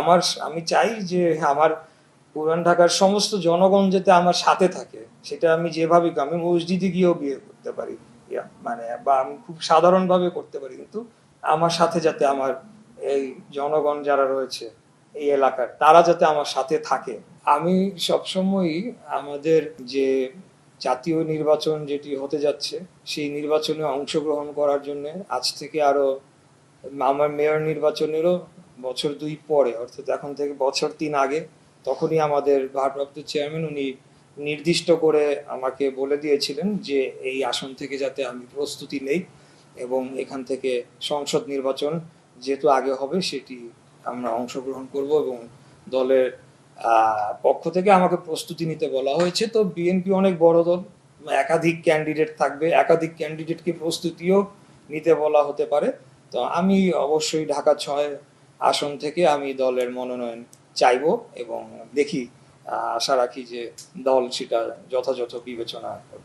আমার আমি চাই যে আমার পুরান ঢাকার সমস্ত জনগণ যাতে আমার সাথে থাকে। সেটা আমি যেভাবে আমি মসজিদে গিয়েও বিয়ে করতে পারি। মানে বা আমি খুব সাধারণভাবে করতে পারি। কিন্তু আমার সাথে যাতে আমার এই জনগণ যারা রয়েছে এই এলাকার, তারা যাতে আমার সাথে থাকে। আমি সবসময়ই আমাদের যে জাতীয় নির্বাচন যেটি হতে যাচ্ছে, সেই নির্বাচনে অংশগ্রহণ করার জন্য আজ থেকে আরও আমার মেয়র নির্বাচনেরও বছর দুই পরে, অর্থাৎ এখন থেকে বছর তিন আগে, তখনই আমাদের ভারপ্রাপ্ত চেয়ারম্যান উনি নির্দিষ্ট করে আমাকে বলে দিয়েছিলেন যে এই আসন থেকে যাতে আমি প্রস্তুতি নেই এবং এখান থেকে সংসদ নির্বাচন যেহেতু আগে হবে, সেটি আমরা অংশগ্রহণ করব এবং দলের পক্ষ থেকে আমাকে প্রস্তুতি নিতে বলা হয়েছে। তো বিএনপি অনেক বড় দল, একাধিক ক্যান্ডিডেট থাকবে, একাধিক ক্যান্ডিডেটকে প্রস্তুতিও নিতে বলা হতে পারে। তো আমি অবশ্যই ঢাকা ছয় আসন থেকে আমি দলের মনোনয়ন চাইব এবং দেখি আশা রাখি যে দল সেটা যথাযথ বিবেচনা করবে।